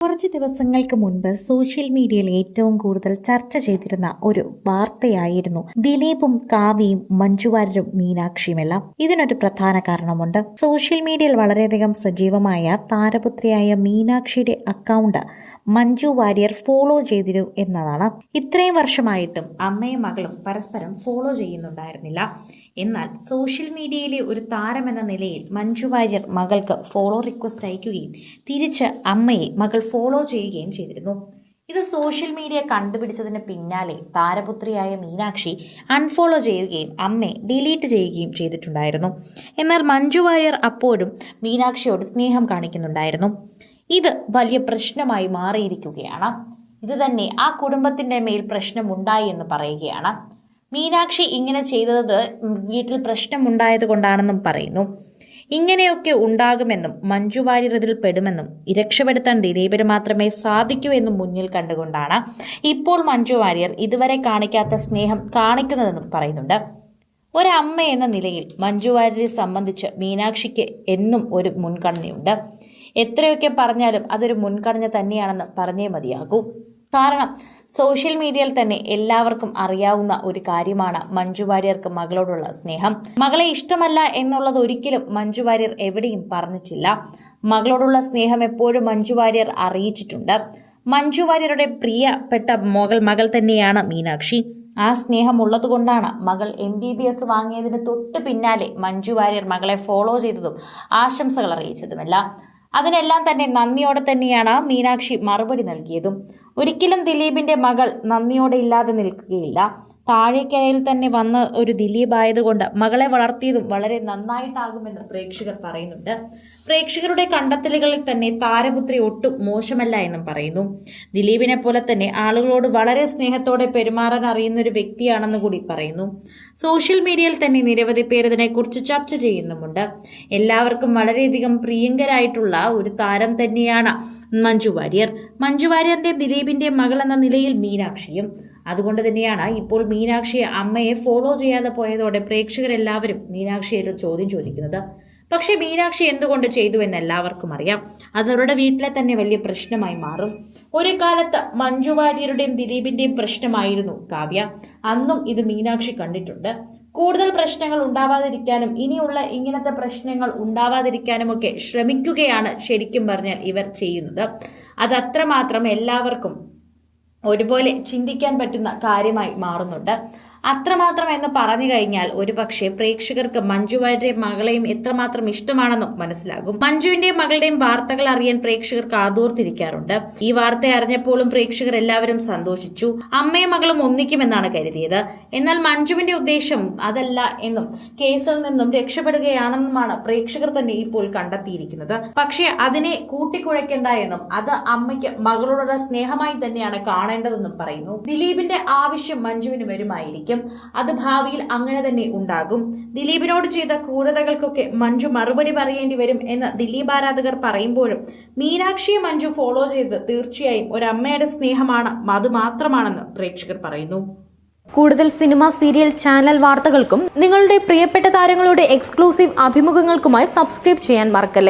കുറച്ച് ദിവസങ്ങൾക്ക് മുൻപ് സോഷ്യൽ മീഡിയയിൽ ഏറ്റവും കൂടുതൽ ചർച്ച ചെയ്തിരുന്ന ഒരു വാർത്തയായിരുന്നു. ദിലീപും കാവ്യയും മഞ്ജുവാര്യരും മീനാക്ഷിയുമെല്ലാം ഇതിനൊരു പ്രധാന കാരണമുണ്ട്. സോഷ്യൽ മീഡിയയിൽ വളരെയധികം സജീവമായ താരപുത്രിയായ മീനാക്ഷിയുടെ അക്കൗണ്ട് മഞ്ജു വാര്യർ ഫോളോ ചെയ്തിരു എന്നതാണ്. ഇത്രയും വർഷമായിട്ടും അമ്മയും മകളും പരസ്പരം ഫോളോ ചെയ്യുന്നുണ്ടായിരുന്നില്ല. എന്നാൽ സോഷ്യൽ മീഡിയയിലെ ഒരു താരമെന്ന നിലയിൽ മഞ്ജു വാര്യർ മകൾക്ക് ഫോളോ റിക്വസ്റ്റ് അയക്കുകയും തിരിച്ച് അമ്മയെ മകൾ ഫോളോ ചെയ്യുകയും ചെയ്തിരുന്നു. ഇത് സോഷ്യൽ മീഡിയ കണ്ടുപിടിച്ചതിന് പിന്നാലെ താരപുത്രിയായ മീനാക്ഷി അൺഫോളോ ചെയ്യുകയും അമ്മയെ ഡിലീറ്റ് ചെയ്യുകയും ചെയ്തിട്ടുണ്ടായിരുന്നു. എന്നാൽ മഞ്ജു വാര്യർ അപ്പോഴും മീനാക്ഷിയോട് സ്നേഹം കാണിക്കുന്നുണ്ടായിരുന്നു. ഇത് വലിയ പ്രശ്നമായി മാറിയിരിക്കുകയാണ്. ഇത് തന്നെ ആ കുടുംബത്തിന്റെ മേൽ പ്രശ്നമുണ്ടായി എന്ന് പറയുകയാണ്. മീനാക്ഷി ഇങ്ങനെ ചെയ്തത് വീട്ടിൽ പ്രശ്നമുണ്ടായത് കൊണ്ടാണെന്നും പറയുന്നു. ഇങ്ങനെയൊക്കെ ഉണ്ടാകുമെന്നും മഞ്ജു വാര്യർ ഇതിൽ പെടുമെന്നും രക്ഷപ്പെടുത്താൻ ദിലീപിന് മാത്രമേ സാധിക്കൂ എന്നും മുന്നിൽ കണ്ടുകൊണ്ടാണ് ഇപ്പോൾ മഞ്ജു വാര്യർ ഇതുവരെ കാണിക്കാത്ത സ്നേഹം കാണിക്കുന്നതെന്നും പറയുന്നുണ്ട്. ഒരമ്മ എന്ന നിലയിൽ മഞ്ജു വാര്യരെ സംബന്ധിച്ച് മീനാക്ഷിക്ക് എന്നും ഒരു മുൻഗണനയുണ്ട്. എത്രയൊക്കെ പറഞ്ഞാലും അതൊരു മുൻഗണന തന്നെയാണെന്ന് പറഞ്ഞേ മതിയാകൂ. കാരണം സോഷ്യൽ മീഡിയയിൽ തന്നെ എല്ലാവർക്കും അറിയാവുന്ന ഒരു കാര്യമാണ് മഞ്ജു വാര്യർക്ക് മകളോടുള്ള സ്നേഹം. മകളെ ഇഷ്ടമല്ല എന്നുള്ളത് ഒരിക്കലും മഞ്ജു വാര്യർ എവിടെയും പറഞ്ഞിട്ടില്ല. മകളോടുള്ള സ്നേഹം എപ്പോഴും മഞ്ജു വാര്യർ അറിയിച്ചിട്ടുണ്ട്. മഞ്ജു വാര്യരുടെ പ്രിയപ്പെട്ട മകൾ മകൾ തന്നെയാണ് മീനാക്ഷി. ആ സ്നേഹം ഉള്ളതുകൊണ്ടാണ് മകൾ എം ബി ബി എസ് വാങ്ങിയതിന് തൊട്ട് പിന്നാലെ മഞ്ജു വാര്യർ മകളെ ഫോളോ ചെയ്തതും ആശംസകൾ അറിയിച്ചതുമല്ല. അതിനെല്ലാം തന്നെ നന്ദിയോടെ തന്നെയാണ് മീനാക്ഷി മറുപടി നൽകിയതും. ഒരിക്കലും ദിലീപിന്റെ മകൾ നന്ദിയോടെ ഇല്ലാതെ നിൽക്കുകയില്ല. താഴേക്കരയിൽ തന്നെ വന്ന ഒരു ദിലീപ് ആയതുകൊണ്ട് മകളെ വളർത്തിയതും വളരെ നന്നായിട്ടാകുമെന്ന് പ്രേക്ഷകർ പറയുന്നുണ്ട്. പ്രേക്ഷകരുടെ കണ്ടെത്തലുകളിൽ തന്നെ താരപുത്രി ഒട്ടും മോശമല്ല എന്നും പറയുന്നു. ദിലീപിനെ പോലെ തന്നെ ആളുകളോട് വളരെ സ്നേഹത്തോടെ പെരുമാറാൻ അറിയുന്ന ഒരു വ്യക്തിയാണെന്ന് കൂടി പറയുന്നു. സോഷ്യൽ മീഡിയയിൽ തന്നെ നിരവധി പേർ ഇതിനെക്കുറിച്ച് ചർച്ച ചെയ്യുന്നുമുണ്ട്. എല്ലാവർക്കും വളരെയധികം പ്രിയങ്കരായിട്ടുള്ള ഒരു താരം തന്നെയാണ് മഞ്ജു വാര്യർ. മഞ്ജു വാര്യറിന്റെ ദിലീപിന്റെ മകൾ എന്ന നിലയിൽ മീനാക്ഷിയും അതുകൊണ്ട് തന്നെയാണ് ഇപ്പോൾ മീനാക്ഷിയെ അമ്മയെ ഫോളോ ചെയ്യാതെ പോയതോടെ പ്രേക്ഷകരെല്ലാവരും മീനാക്ഷിയെ ചോദ്യം ചോദിക്കുന്നത്. പക്ഷേ മീനാക്ഷി എന്തുകൊണ്ട് ചെയ്തു എന്ന് എല്ലാവർക്കും അറിയാം. അത് അവരുടെ വീട്ടിലെ തന്നെ വലിയ പ്രശ്നമായി മാറും. ഒരു കാലത്ത് മഞ്ജു വാര്യരുടെയും ദിലീപിന്റെയും പ്രശ്നമായിരുന്നു കാവ്യ. അന്നും ഇത് മീനാക്ഷി കണ്ടിട്ടുണ്ട്. കൂടുതൽ പ്രശ്നങ്ങൾ ഉണ്ടാവാതിരിക്കാനും ഇനിയുള്ള ഇങ്ങനത്തെ പ്രശ്നങ്ങൾ ഉണ്ടാവാതിരിക്കാനുമൊക്കെ ശ്രമിക്കുകയാണ് ശരിക്കും പറഞ്ഞാൽ ഇവർ ചെയ്യുന്നത്. അതത്രമാത്രം എല്ലാവർക്കും ഒരുപോലെ ചിന്തിക്കാൻ പറ്റുന്ന കാര്യമായി മാറുന്നുണ്ട്. അത്രമാത്രം എന്ന് പറഞ്ഞു കഴിഞ്ഞാൽ ഒരുപക്ഷെ പ്രേക്ഷകർക്ക് മഞ്ജു വാര്യരുടെ മകളെയും എത്രമാത്രം ഇഷ്ടമാണെന്നും മനസ്സിലാകും. മഞ്ജുവിന്റെയും മകളുടെയും വാർത്തകൾ അറിയാൻ പ്രേക്ഷകർ കാതോർത്തിരിക്കാറുണ്ട് ഈ വാർത്ത അറിഞ്ഞപ്പോഴും പ്രേക്ഷകർ എല്ലാവരും സന്തോഷിച്ചു. അമ്മയും മകളും ഒന്നിക്കുമെന്നാണ് കരുതിയത്. എന്നാൽ മഞ്ജുവിന്റെ ഉദ്ദേശം അതല്ല എന്നും കേസിൽ നിന്നും രക്ഷപ്പെടുകയാണെന്നുമാണ് പ്രേക്ഷകർ തന്നെ ഇപ്പോൾ കണ്ടെത്തിയിരിക്കുന്നത്. പക്ഷേ അതിനെ കൂട്ടിക്കുഴയ്ക്കേണ്ട എന്നും അത് അമ്മയ്ക്ക് മകളോടുള്ള സ്നേഹമായി തന്നെയാണ് കാണേണ്ടതെന്നും പറയുന്നു. ദിലീപിന്റെ ആവശ്യം മഞ്ജുവിന് വരുമായിരിക്കും. അത് ഭാവിയിൽ അങ്ങനെ തന്നെ ഉണ്ടാകും. ദിലീപിനോട് ചെയ്ത ക്രൂരതകൾക്കൊക്കെ മഞ്ജു മറുപടി പറയേണ്ടി വരും എന്ന് ദിലീപ് ആരാധകർ പറയുമ്പോഴും മീനാക്ഷിയെ മഞ്ജു ഫോളോ ചെയ്ത് തീർച്ചയായും ഒരമ്മയുടെ സ്നേഹമാണ്. അത് മാത്രമാണെന്ന് പ്രേക്ഷകർ പറയുന്നു. കൂടുതൽ സിനിമ സീരിയൽ ചാനൽ വാർത്തകൾക്കും നിങ്ങളുടെ പ്രിയപ്പെട്ട താരങ്ങളുടെ എക്സ്ക്ലൂസീവ് അഭിമുഖങ്ങൾക്കുമായി സബ്സ്ക്രൈബ് ചെയ്യാൻ മറക്കല്ലേ?